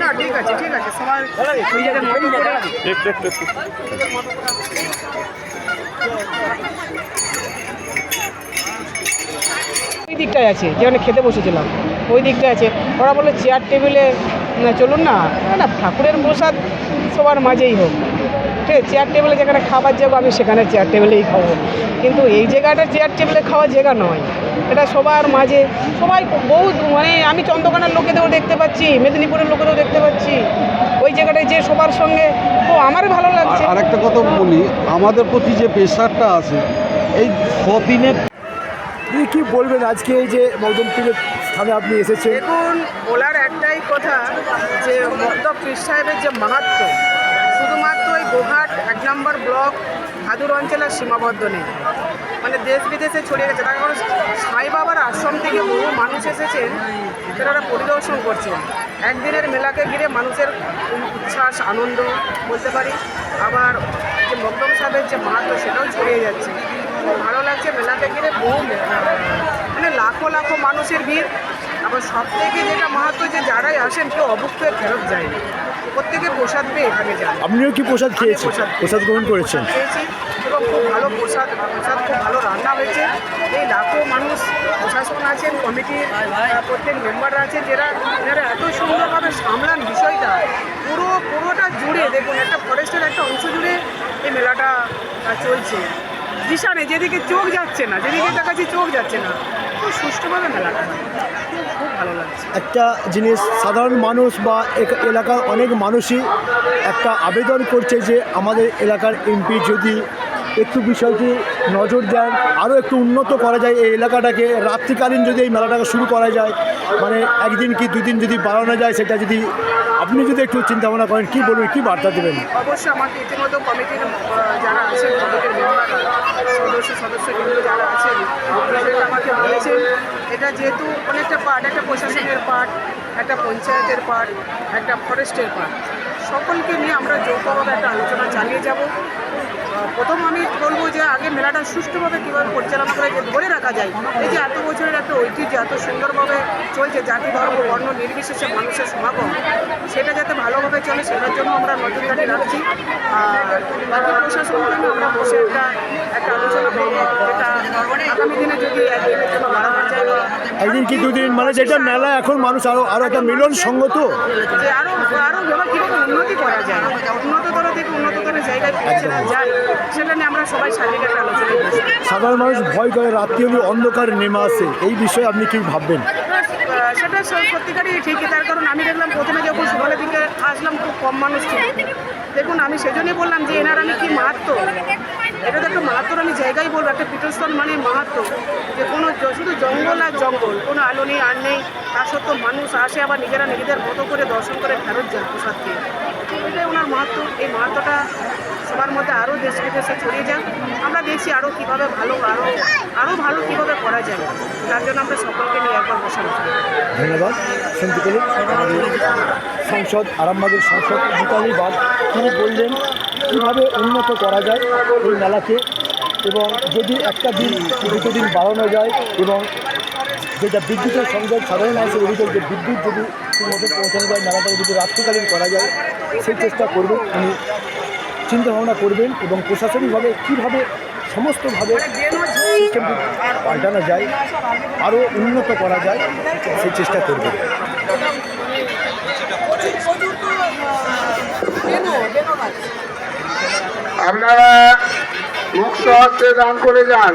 না ঠিক আছে ঠিক আছে সবাই মতো করে ওই দিকটায় আছে যেখানে খেতে বসেছিলাম ওই দিকটায় আছে। ওরা বলে চেয়ার টেবিলে চলুন না। না, ঠাকুরের প্রসাদ সবার মাঝেই হোক। ঠিক চেয়ার টেবিলে যেখানে খাবার যাব আমি সেখানে চেয়ার টেবিলেই খাব। কিন্তু এই জায়গাটা চেয়ার টেবিলে খাওয়ার জায়গা নয়। এটা সবার মাঝে সবাই বহু মানে আমি চন্দ্রকোনার লোকেদেরও দেখতে পাচ্ছি মেদিনীপুরের লোকেদেরও দেখতে পাচ্ছি। ওই জায়গাটায় যে সবার সঙ্গে ও আমার ভালো লাগছে। আরেকটা কথা বলি আমাদের প্রতি যে প্রেশারটা আছে এই ছদিনের আপনি কি বলবেন আজকে এই যে মদনপুরের স্থানে আপনি এসেছেন? দেখুন, বলার একটাই কথা যে মক্তব পীর সাহেবের যে মাহাত্ম, শুধুমাত্র এই গোঘাট এক নম্বর ব্লক ভাদুর অঞ্চলের সীমাবদ্ধ নেই। মানে দেশ বিদেশে ছড়িয়ে গেছে। তার কারণ সাই বাবার আশ্রম থেকে বহু মানুষ এসেছেন তারা পরিদর্শন করছেন। একদিনের মেলাকে ঘিরে মানুষের উচ্ছ্বাস, আনন্দ বলতে পারি। আবার যে মকদম সাহেবের যে মাহাত্ম, সেটাও ছড়িয়ে যাচ্ছে। ভালো লাগছে। মেলাতে ঘিরে বহু মে- মানে লাখো লাখো মানুষের ভিড়। আবার সব থেকে যেটা মাহাত্ম যে যারাই আসেন কেউ অভুক্ত ফেরত যায় না। প্রত্যেকে প্রসাদ পেয়ে এখানে যান। আপনিও কি প্রসাদ খেয়েছেন? প্রসাদ প্রসাদ গ্রহণ করেছেন? খেয়েছি এবং খুব ভালো প্রসাদ প্রসাদ খুব ভালো রান্না হয়েছে। এই লাখো মানুষ প্রশাসন আছেন কমিটির প্রত্যেক মেম্বাররা আছেন যারা যারা এত সুন্দরভাবে সামলান বিষয়টা। পুরো পুরোটা জুড়ে দেখুন একটা ফরেস্টের একটা অংশ জুড়ে এই মেলাটা চলছে। দিশা নেই যেদিকে চোখ যাচ্ছে না যেদিকে দেখাচ্ছি চোখ যাচ্ছে না। খুব সুষ্ঠুভাবে মেলাটা খুব ভালো লাগছে। একটা জিনিস সাধারণ মানুষ বা এলাকার অনেক মানুষই একটা আবেদন করছে যে আমাদের এলাকার এমপি যদি একটু বিষয়টি নজর দেন, আরও একটু উন্নত করা যায় এই এলাকাটাকে। রাত্রিকালীন যদি এই মেলাটাকে শুরু করা যায় মানে একদিন কি দুদিন যদি বাড়ানো যায়, সেটা যদি আপনি যদি একটু চিন্তা ভাবনা করেন, কী বলবেন, কী বার্তা দেবেন? অবশ্যই আমাকে ইতিমধ্যে কমিটির যারা আছেন কমিটির সদস্য যারা আছেন আমাকে বলেছেন, এটা যেহেতু অনেকটা পার্ট, একটা প্রশাসনের পার্ট, একটা পঞ্চায়েতের পার্ট, একটা ফরেস্টের পার্ট। সকলকে নিয়ে আমরা যৌথভাবে একটা আলোচনা চালিয়ে যাব। প্রথম আমি বলব যে আগে মেলাটা সুষ্ঠুভাবে কীভাবে পরিচালনা করে যে ধরে রাখা যায়। এই যে এত বছরের একটা ঐতিহ্য এত সুন্দরভাবে চলছে জাতি ধর্ম বর্ণ নির্বিশেষে মানুষের সমাগম সেটা যাতে ভালোভাবে চলে সেটার জন্য আমরা নজরদারি রাখছি। আর বাকি প্রশাসনকে আমরা বসে একটা একটা আলোচনা করব যেটা আগামী দিনে যদি একদিনের জন্য বাড়ানো যায় বা একদিন কি দুদিন মানে যেটা মেলা এখন মানুষ আরও আরও একটা মিলন সঙ্গ তো? যে আরও আরও ভেবে উন্নতি করা যায় উন্নততর থেকে উন্নততর জায়গায় পৌঁছানো যায় সেটা নিয়ে আমরা সবাই শারীরিক একটা বসি সাধারণ মানুষ ভয় করে রাত্রি হলে অন্ধকার নেমে আসে। এই বিষয়ে আপনি কি ভাববেন? সেটা সত্যিকারই ঠিকই তার কারণ আমি দেখলাম প্রথমে যখন সকালের দিকে আসলাম, খুব কম মানুষ ছিল। দেখুন, আমি সেজন্যই বললাম যে, এনার আমি কি মাহাত্ম? এটা তো একটা মাহাত্মর আমি জায়গায় বলব, একটা পীঠস্থান মানে মাহাত্ম। যে কোনো শুধু জঙ্গল আর জঙ্গল, কোনো আলো নেই, আর নেই। তা সত্ত্বেও মানুষ আসে, আবার নিজেরা নিজেদের মতো করে দর্শন করে ফেরত যায় প্রসাদ দিয়ে। এটাই ওনার মাহাত্ম। এই মাহাত্মটা সবার মধ্যে আরও দেশ বিদেশে ছড়িয়ে যাক। আমরা দেখছি আরও কীভাবে ভালো, আরও আরও ভালো কীভাবে করা যায়। তার জন্য আমরা সকলকে নিয়ে একবার বসে আছি। ধন্যবাদ সংসদ, আরামবাগের সংসদ, মিতালি বাগ, তিনি বললেন, কীভাবে উন্নত করা যায় এই মেলাকে এবং যদি একটা দিন দুটো দিন বাড়ানো যায় এবং যেটা বিদ্যুতের সংযোগ, সাধারণ মানুষের অভিযোগ যে বিদ্যুৎ যদি ঠিকমতো পৌঁছানো যায়, মেলাটাকে যদি রাত্রিকালীন করা যায়, সেই চেষ্টা করবেন উনি চিন্তা ভাবনা করবেন এবং প্রশাসনিকভাবে কীভাবে সমস্তভাবে পাল্টানো যায়, আরও উন্নত করা যায়, সেই চেষ্টা করবে আপনারা মুক্ত হস্তে দান করে যান।